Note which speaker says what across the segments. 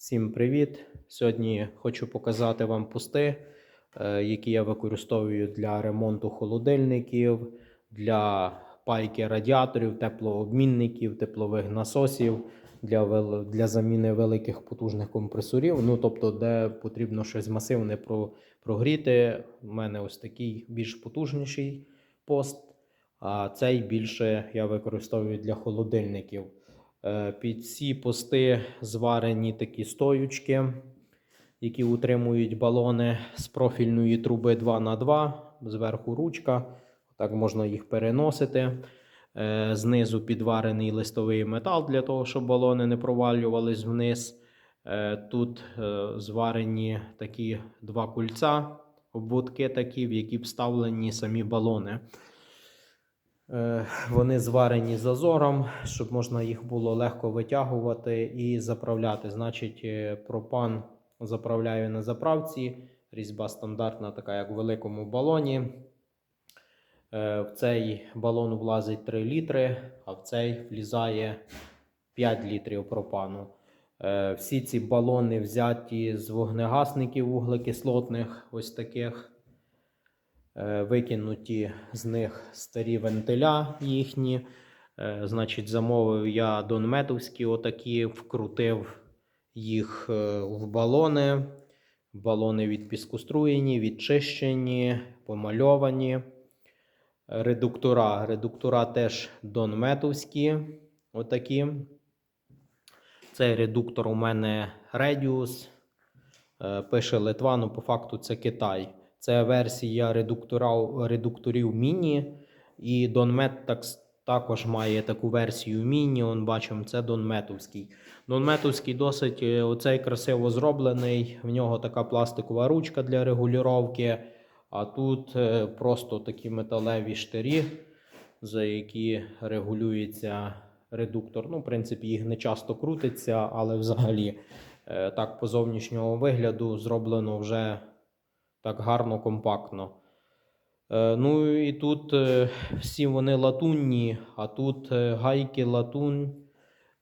Speaker 1: Всім привіт! Сьогодні хочу показати вам пусти, е, які я використовую для ремонту холодильників, для пайки радіаторів, теплообмінників, теплових насосів, для, для заміни великих потужних компресорів. Ну, тобто, де потрібно щось масивне про- прогріти. У мене ось такий більш потужніший пост, а цей більше я використовую для холодильників. Е, Під ці пости зварені такі стоючки, які утримують балони з профільної труби 2х2, зверху ручка. Так можна їх переносити. Е, Знизу підварений листовий метал для того, щоб балони не провалювались вниз. Е, Тут зварені такі два кульця, обводки такі, в які вставлені самі балони. Е, Вони зварені зазором, щоб можна їх було легко витягувати і заправляти. Значить, е, пропан заправляю на заправці. Різьба стандартна, така як в великому балоні. Е, В цей балон влазить 3 літри, а в цей влізає 5 літрів пропану. Всі ці балони взяті з вогнегасників вуглекислотних, ось таких. Е, Викинуті з них старі вентиля їхні. Е, Значить, замовив я донметовські отакі, вкрутив їх е, в балони. Балони від піскоструєні, відчищені, помальовані. Редуктора. Редуктора теж донметовські. Отакі. Цей редуктор у мене Radius. Пише Литва, ну по факту це Китай. Це версія редуктора, редукторів Міні. І Донмет так, також має таку версію Міні. Он бачимо, це Донметовський. Донметовський досить е, оцей красиво зроблений. В нього така пластикова ручка для регулювання. А тут е, просто такі металеві штирі, за які регулюється редуктор. Ну, в принципі, їх не часто крутиться, але взагалі е, так по зовнішнього вигляду зроблено вже так гарно, компактно. Е, Ну і тут е, всі вони латунні, а тут е, гайки латунь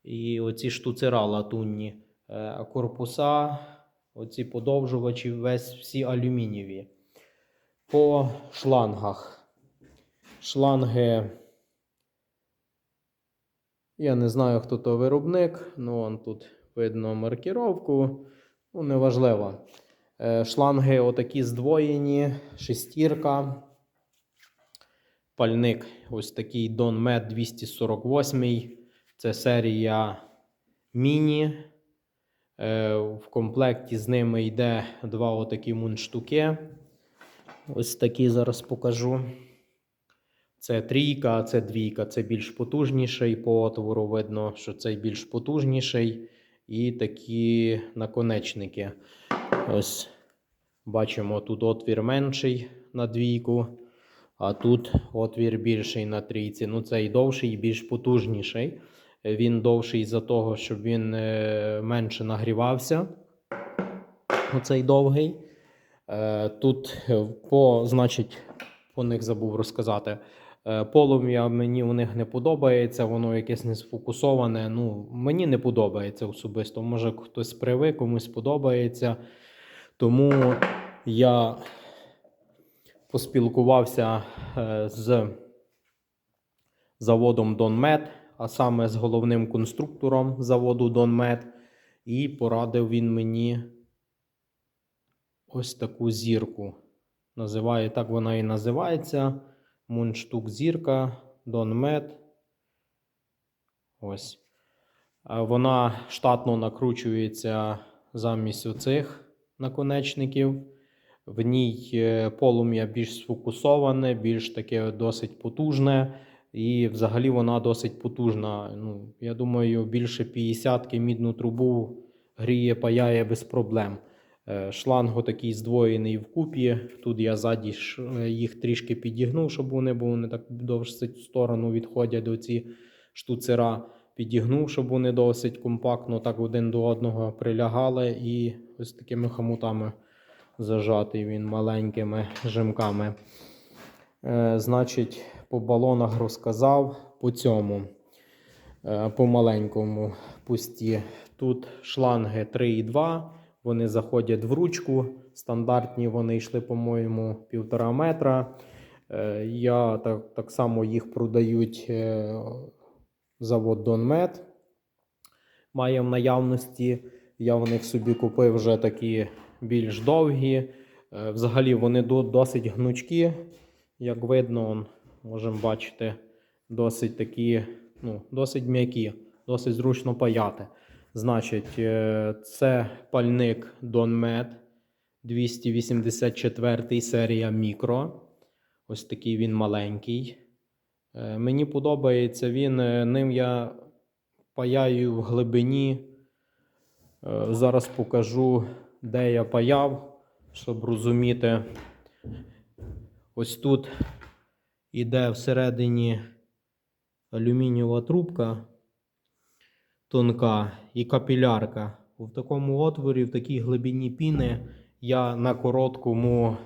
Speaker 1: і оці штуцера латунні. Корпуса, оці подовжувачі, весь всі алюмінієві. По шлангах. Шланги. Я не знаю, хто то виробник. Ну, вон тут видно маркіровку. Ну, неважливо. Е, Шланги отакі здвоєні, шестірка. Пальник ось такий Donmet 248. Це серія міні. Е, В комплекті з ними йде два отакі мундштуки. Ось такі зараз покажу. Це трійка, це двійка. Це більш потужніший. По отвору видно, що цей більш потужніший. І такі наконечники. Ось бачимо, тут отвір менший на двійку, а тут отвір більший на трійці. Ну, цей довший і більш потужніший. Він довший за того, щоб він е, менше нагрівався. Оцей довгий. Е, Тут е, по, значить, по них забув розказати. Полум'я мені у них не подобається, воно якесь не сфокусоване. Ну, мені не подобається особисто. Може хтось привик, комусь подобається. Тому я поспілкувався е, з заводом Донмет, а саме з головним конструктором заводу Донмет, і порадив він мені ось таку зірку. Називає, так вона і називається. Мундштук зірка Донмет. Ось. Вона штатно накручується замість оцих наконечників. В ній е, полум'я більш сфокусоване, більш таке досить потужне. І взагалі вона досить потужна. Ну, я думаю, більше 50-ки мідну трубу гріє, паяє без проблем. Е, Шланг такий здвоєний вкупі. Тут я ззаді е, їх трішки підігнув, щоб вони були не так досить в сторону відходять до ці штуцера. Підігнув, щоб вони досить компактно так один до одного прилягали і ось такими хомутами зажатий він маленькими жимками. Е, значить, по балонах розказав по цьому. е, по маленькому пусті. Тут шланги 3,2, вони заходять в ручку. Стандартні вони йшли, по-моєму, півтора метра. Е, Я так, так само їх продають е, завод Донмет. Має в наявності. Я в них собі купив вже такі більш довгі. Е, Взагалі вони досить гнучкі. Як видно, можемо бачити, досить такі, ну, досить м'які, досить зручно паяти. Значить, е, це пальник Donmet 284 серія мікро. Ось такий він маленький. Е, Мені подобається він. е, Ним я паяю в глибині. Е, Зараз покажу, де я паяв, щоб розуміти. Ось тут іде всередині алюмінієва трубка тонка і капілярка. В такому отворі, в такій глибині піни, я на короткому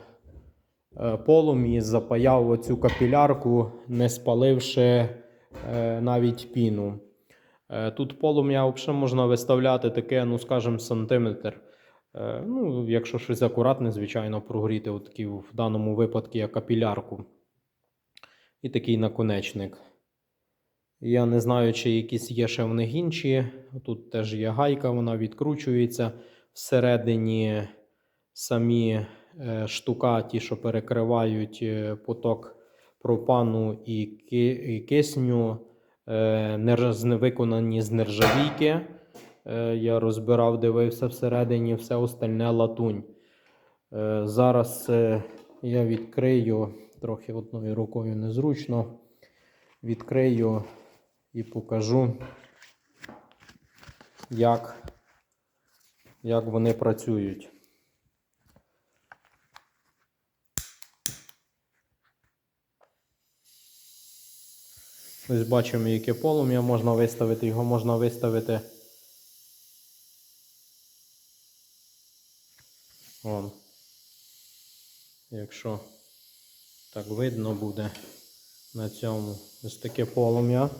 Speaker 1: е, полум'ї запаяв оцю капілярку, не спаливши е, навіть піну. Е, Тут полум'я взагалі можна виставляти таке, ну скажімо, сантиметр. Ну, якщо щось акуратне, звичайно, прогріти, от такий в даному випадку я капілярку. І такий наконечник. Я не знаю, чи якісь є ще в них інші. Тут теж є гайка, вона відкручується. Всередині самі штука, ті, що перекривають е, поток пропану і, кисню, е, виконані з нержавійки. Е, Я розбирав, дивився всередині, все остальне латунь. Е, Зараз е, я відкрию, трохи одною рукою незручно. Відкрию і покажу, як, як вони працюють. Ось бачимо, яке полум'я можна виставити. Його можна виставити. Вон. Якщо так видно буде на цьому ось таке полум'я.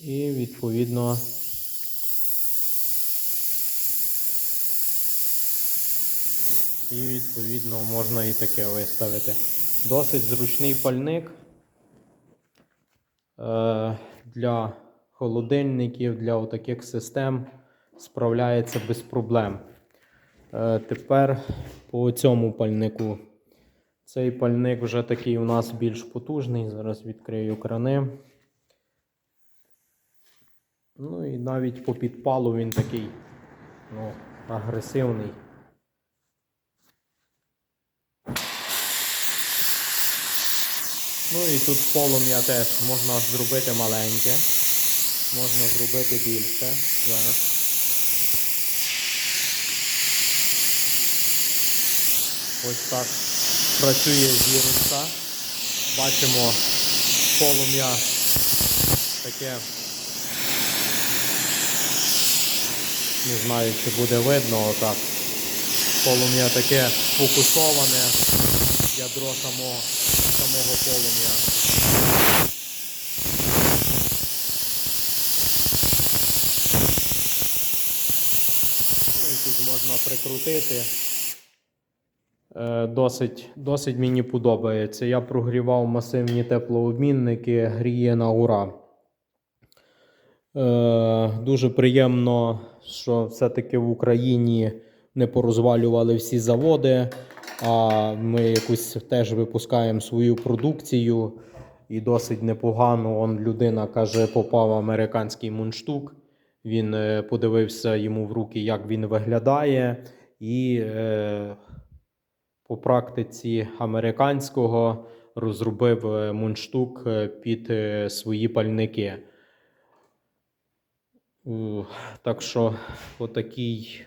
Speaker 1: І відповідно і відповідно можна і таке виставити. Досить зручний пальник для холодильників, для таких систем справляється без проблем. Е, Тепер по цьому пальнику. Цей пальник вже такий у нас більш потужний. Зараз відкрию крани. Ну і навіть по підпалу він такий ну, агресивний. Ну і тут полум'я теж можна зробити маленьке, можна зробити більше. Зараз. Ось так працює зірочка. Бачимо полум'я таке. Не знаю, чи буде видно отак. Полум'я таке фокусоване, ядро самого, самого полум'я. Ну тут можна прикрутити. Е, Досить, досить мені подобається. Я прогрівав масивні теплообмінники, гріє на ура. Е, Дуже приємно, що все-таки в Україні не порозвалювали всі заводи, а ми якусь теж випускаємо свою продукцію. І досить непогано. Он людина каже, попав американський мундштук. Він е, подивився йому в руки, як він виглядає, і е, по практиці американського розробив е, мундштук е, під свої пальники. Так що отакий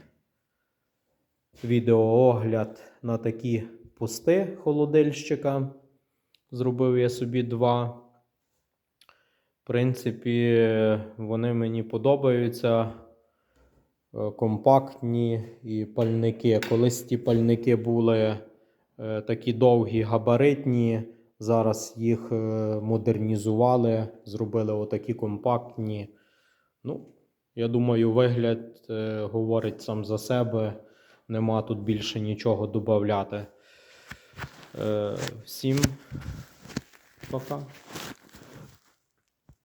Speaker 1: відеоогляд на такі пусти холодильщика. Зробив я собі два. В принципі, вони мені подобаються. Е, Компактні і пальники. Колись ті пальники були е, такі довгі, габаритні. Зараз їх е, модернізували, зробили отакі компактні. Ну, я думаю, вигляд говорить сам за себе. Нема тут більше нічого додати. Е, всім пока.